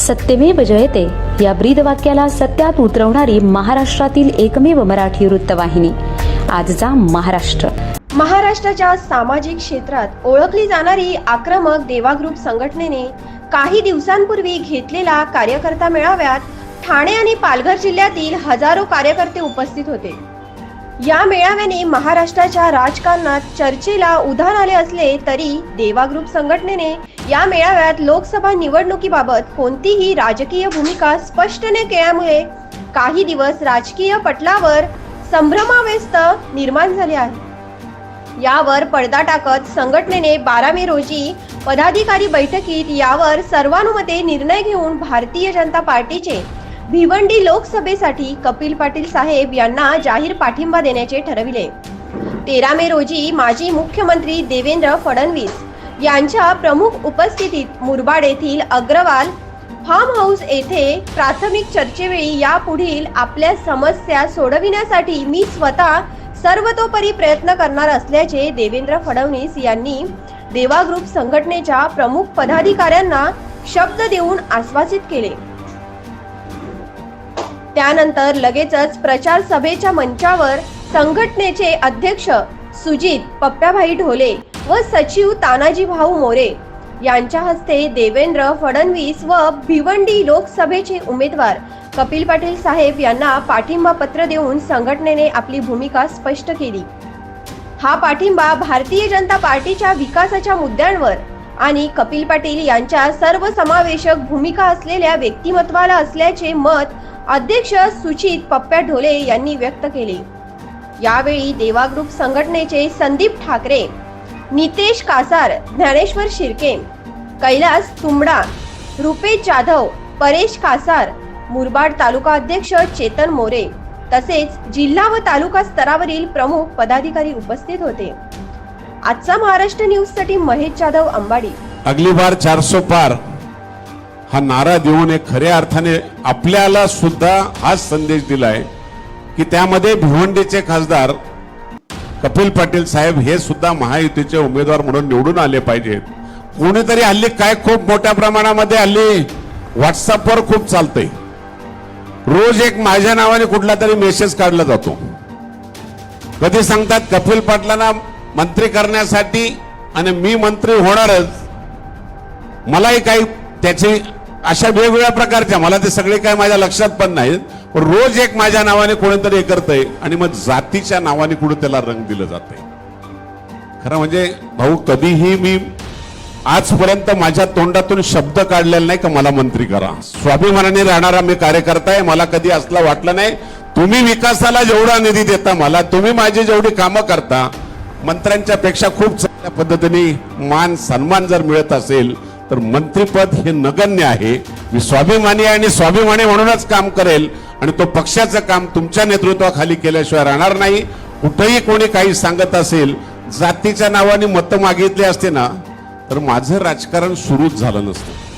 सत्यमेव जयते. या ब्रीद वाक्याला सत्यात उतरवणारी महाराष्ट्रातील एकमेव मराठी वृत्तवाहिनी. आजचा महाराष्ट्र. महाराष्ट्राच्या सामाजिक क्षेत्रात ओळखली जाणारी आक्रमक देवा ग्रुप संघटनेने काही दिवसांपूर्वी घेतलेल्या कार्यकर्ता मेळाव्यात ठाणे आणि पालघर जिल्ह्यातील हजारो कार्यकर्ते उपस्थित होते. या मेळाव्याने महाराष्ट्राच्या राजकारणात चर्चेला उधाण आले असले तरी देवा ग्रुप संघटनेने या मेळाव्यात लोकसभा निवडणुकीबाबत कोणतीही राजकीय भूमिका स्पष्ट न केल्यामुळे काही दिवस राजकीय पटलावर संभ्रमाव्यस्त निर्माण झाले आहे. यावर पडदा टाकत संघटनेने बारा मे रोजी पदाधिकारी बैठकीत यावर सर्वानुमते निर्णय घेऊन भारतीय जनता पार्टीचे भिवंडी लोकसभेसाठी कपिल पाटील साहेब यांना जाहीर पाठिंबा देण्याचे ठरविले. तेरा मे रोजी माजी मुख्यमंत्री देवेंद्र फडणवीस यांच्या प्रमुख उपस्थितीत मुरबाड येथील अग्रवाल फार्म हाऊस येथे प्राथमिक चर्चेवेळी यापुढील आपल्या समस्या सोडविण्यासाठी मी स्वतः सर्वतोपरी प्रयत्न करणार असल्याचे देवेंद्र फडणवीस यांनी देवा ग्रुप संघटनेच्या प्रमुख पदाधिकाऱ्यांना शब्द देऊन आश्वासित केले. त्यानंतर लगेचच प्रचार सभेच्या मंचावर संघटनेचे अध्यक्ष सुजित पप्प्याभाई ढोले व सचिव तानाजी भाऊ मोरे यांच्या हस्ते देवेंद्र फडणवीस व भिवंडी लोकसभेचे उमेदवार कपिल पाटील साहेब यांना पाठिंबा पत्र देऊन संघटनेने आपली भूमिका स्पष्ट केली. हा पाठिंबा भारतीय जनता पार्टीच्या विकासाच्या मुद्द्यांवर आणि कपिल पाटील यांच्या सर्वसमावेशक भूमिका असलेल्या व्यक्तिमत्वाला असल्याचे मत अध्यक्ष सुचित पप्प्या ढोले यांनी व्यक्त केले. यावेळी देवा ग्रुप संघटनेचे संदीप ठाकरे नितेश कासार ज्ञानेश्वर शिर्के कैलास तुमडा रुपेश जाधव परेश कासार मुरबाड तालुका अध्यक्ष चेतन मोरे तसेच जिल्हा व तालुका स्तरावरील प्रमुख पदाधिकारी उपस्थित होते. आजचा महाराष्ट्र न्यूजसाठी महेश जाधव अंबाडी. अगली बार चारसो पार. हा नारा देऊन एक खऱ्या अर्थाने आपल्याला सुद्धा हाच संदेश दिलाय की त्यामध्ये भिवंडीचे खासदार कपिल पाटील साहेब हे सुद्धा महायुतीचे उमेदवार म्हणून निवडून आले पाहिजेत. कोणीतरी हल्ली काय खूप मोठ्या प्रमाणामध्ये हल्ली व्हॉट्सअपवर खूप चालतंय. रोज एक माझ्या नावाने कुठला तरी मेसेज काढला जातो. कधी सांगतात कपिल पाटलांना मंत्री करण्यासाठी आणि मी मंत्री होणारच. मलाही काही त्याची अशा वेगवेगळ्या प्रकारच्या मला ते सगळे काय माझ्या लक्षात पण नाहीत. पण रोज एक माझ्या नावाने कोणीतरी हे करतंय आणि मग जातीच्या नावाने कुठे त्याला रंग दिलं जातंय. खरं म्हणजे भाऊ कधीही मी आजपर्यंत माझ्या तोंडातून शब्द काढलेला नाही का मला मंत्री करा. स्वाभिमानाने राहणारा मी कार्यकर्ता आहे मला कधी असलं वाटलं नाही. तुम्ही विकासाला जेवढा निधी देता मला तुम्ही माझी जेवढी कामं करता मंत्र्यांच्या पेक्षा खूप चांगल्या पद्धतीने मान सन्मान जर मिळत असेल तर मंत्रीपद हे नगण्य आहे. मी स्वाभिमानी आहे आणि स्वाभिमानी म्हणूनच काम करेल. आणि तो पक्षाचं काम तुमच्या नेतृत्वाखाली केल्याशिवाय राहणार नाही. कुठेही कोणी काही सांगत असेल जातीच्या नावाने मतं मागितली असते ना तर माझं राजकारण सुरूच झालं नसतं.